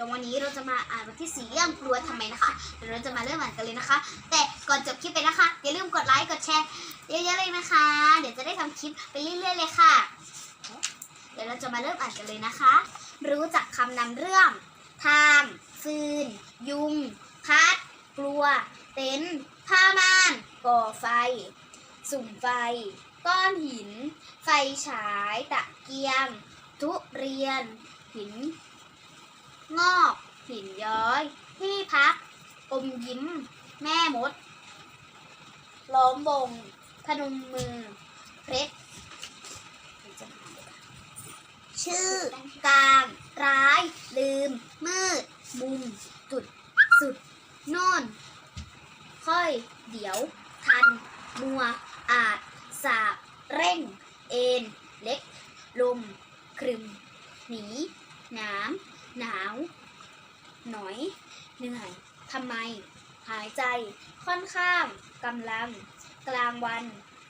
ดี๋ยววันนี้เราจะมาอ่านบทที่สี่เรื่องกลัวทำไมนะคะเดี๋ยวเราจะมาเริ่มอ่านกันเลยนะคะ แต่ก่อนจบคลิปไปนะคะอย่าลืมกดไลค์กดแชร์เยอะๆเลยนะคะ เดี๋ยวจะได้ทำคลิปไปเรื่อยๆเลยค่ะ เดี๋ยวเราจะมาเริ่มอ่านกันเลยนะคะ รู้จักคำนำเรื่องทางฟืน ยุง พัด กลัว เต็นผ้าม่านก่อไฟ สุ่มไฟ ก้อนหิน ไฟฉาย ตะเกียง ทุเรียน หิน งอกหินย้อย ที่พักอมยิ้ม แม่มด ล้อมวงพนมมือเพชรชื่อกลาง ร้าย ลืม มืด มุม จุด สุดโน่น ค่อย เดี๋ยว ทัน มัว อาจ สาบ เร่ง เอ็น เล็ก ลม ครึม หนีน้ำ หนาว หน่อย เหนื่อยทำไม หายใจ ค่อนข้างกำลัง กลางวัน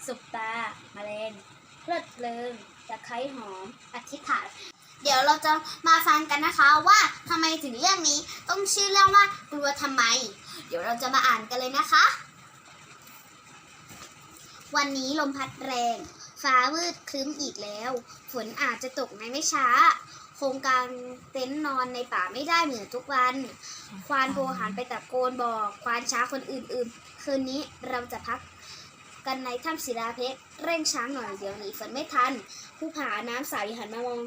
สุบตาแมลงเพลิดเพลินตะไคร้หอม อธิษฐาน เดี๋ยวเราจะมาฟังกันนะคะว่าทำไมถึงเรื่องนี้ต้องชื่อเรื่องว่ากลัวทำไม เดี๋ยวเราจะมาอ่านกันเลยนะคะ วันนี้ลมพัดแรง ฟ้ามืดครึ้มอีกแล้ว ฝนอาจจะตกในไม่ช้า ครงการเต็นท์นอนในป่าไม่ได้เหมือนทุกวัน ควานโพหันไปตะโกนบอก ควานช้าคนอื่นๆ คืนนี้เราจะพักกันในถ้ำศิลาเพชรเร่งช้างหน่อยเดี๋ยวหนีฝนไม่ทัน ผู้ผาน้ำใสหันมามอง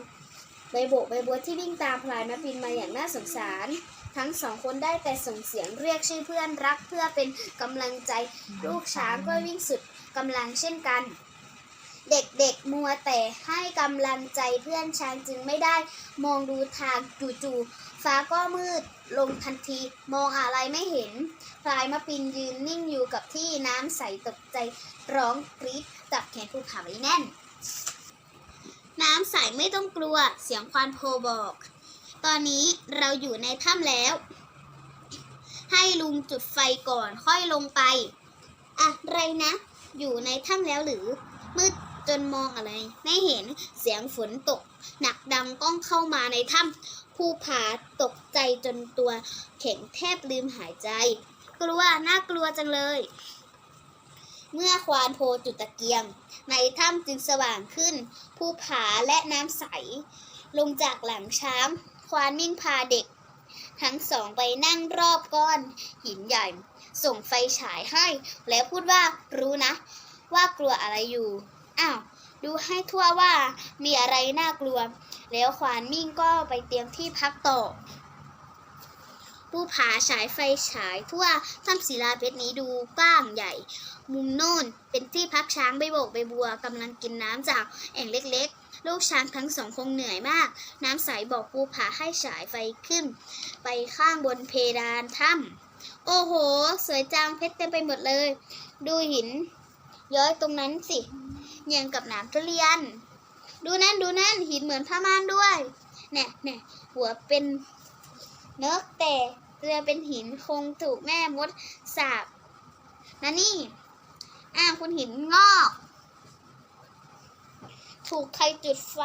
ใบโบกใบบัวที่วิ่งตามพลายมาบินมาอย่างน่าสงสาร ทั้งสองคนได้แต่ส่งเสียงเรียกชื่อเพื่อนรักเพื่อเป็นกำลังใจ ลูกช้างก็วิ่งสุดกำลังเช่นกัน เด็กๆมัวแต่ให้กำลังใจเพื่อนช้างจึงไม่ได้มองดูทางจู่ๆฟ้าก็มืดลงทันที มองอะไรไม่เห็นพลายมะปินยืนนิ่งอยู่กับที่น้ำใสตกใจร้องกรี๊ดจับแขนภูผาไว้แน่น น้ำใสไม่ต้องกลัวเสียงควานโพบอก ตอนนี้เราอยู่ในถ้ำแล้ว ให้ลุงจุดไฟก่อนค่อยลงไป อะไรนะ อยู่ในถ้ำแล้วหรือมืด จนมองอะไร ไม่เห็นเสียงฝนตก หนักดังก้องเข้ามาในถ้ำภูผาตกใจจนตัวแข็งแทบลืมหายใจ กลัวน่ากลัวจังเลย เมื่อควานโพจุดตะเกียง ในถ้ำจึงสว่างขึ้นภูผาและน้ำใส ลงจากหลังช้าง ควานมิ่งพาเด็ก ทั้งสองไปนั่งรอบก้อน หินใหญ่ ส่งไฟฉายให้ แล้วพูดว่ารู้นะ ว่ากลัวอะไรอยู่ อ้าวดูให้ทั่วว่ามีอะไรน่ากลัว แล้วควานมิ่งก็ไปเตรียมที่พักต่อผู้ผาฉายไฟฉายทั่วถ้ำศิลาเพชรนี้ดูกว้างใหญ่ มุมโน่นเป็นที่พักช้างใบโบกใบบัวกำลังกินน้ำจากแอ่งเล็กๆ ลูกช้างทั้งสองคงเหนื่อยมาก น้ำใสบอกภูผาให้ฉายไฟขึ้น ไปข้างบนเพดานถ้ำโอ้โห สวยจังเพชรเต็มไปหมดเลย ดูหิน ย้อยตรงนั้นสิอย่างกับหนามทุเรียน ดูนั่นดูนั่นหินเหมือนผ้าม่านด้วยเนี่ยเนี่ยหัวเป็นเนกแต่เรือเป็นหินคงถูกแม่มดสาบนะนี่อ้าวคุณหินงอก ถูกใครจุดไฟ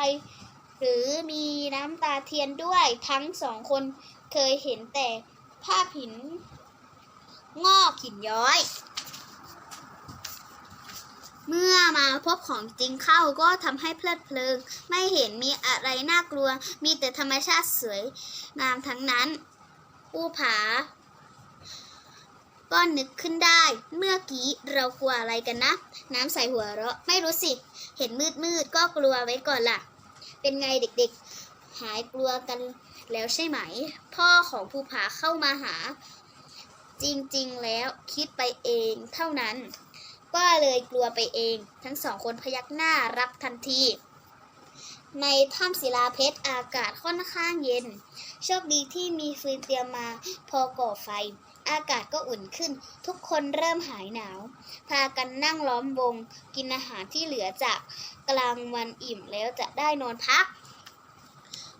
หรือมีน้ำตาเทียนด้วยทั้งสองคนเคยเห็นแต่ภาพหิน งอกหินย้อย เมื่อมา พบของจริงเข้าก็ทำให้เพลิดเพลินไม่เห็นมีอะไรน่ากลัว มีแต่ธรรมชาติสวยงามทั้งนั้นผู้ผาก็นึกขึ้นได้ เมื่อกี้เรากลัวอะไรกันนะ น้ำใสหัวเราะ ไม่รู้สิ เห็นมืดมืดก็กลัวไว้ก่อนล่ะ เป็นไงเด็กๆ หายกลัวกันแล้วใช่ไหม พ่อของภูผาเข้ามาหา จริงๆแล้วคิดไปเองเท่านั้น ก็เลยกลัวไปเอง ทั้งสองคนพยักหน้ารับทันที ในถ้ำศิลาเพชรอากาศค่อนข้างเย็น โชคดีที่มีฟืนเตรียมมาพอก่อไฟ อากาศก็อุ่นขึ้น ทุกคนเริ่มหายหนาว พากันนั่งล้อมวง กินอาหารที่เหลือจากกลางวันอิ่มแล้วจะได้นอนพัก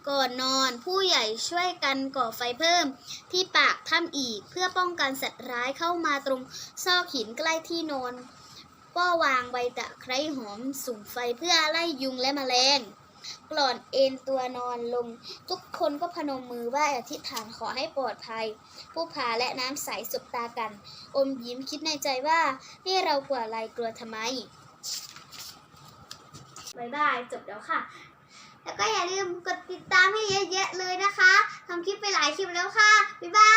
ก่อนนอนผู้ใหญ่ช่วยกันก่อไฟเพิ่ม ที่ปากถ้ำอีกเพื่อป้องกันสัตว์ร้ายเข้ามาตรงซอกหินใกล้ที่นอน ก็วางใบตะไคร้หอมสุ่มไฟเพื่อไล่ยุงและแมลงกล่อนเอนตัวนอนลง ทุกคนก็พนมมือไหว้อธิษฐานขอให้ปลอดภัย ผู้พาและน้ำใสสบตากัน อมยิ้มคิดในใจว่า นี่เรากลัวอะไรกลัวทำไมบายบาย จบแล้วค่ะ แล้วก็อย่าลืมกดติดตามให้เยอะๆเลยนะคะทำคลิปไปหลายคลิปแล้วค่ะ บ๊ายบา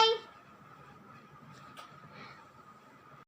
ย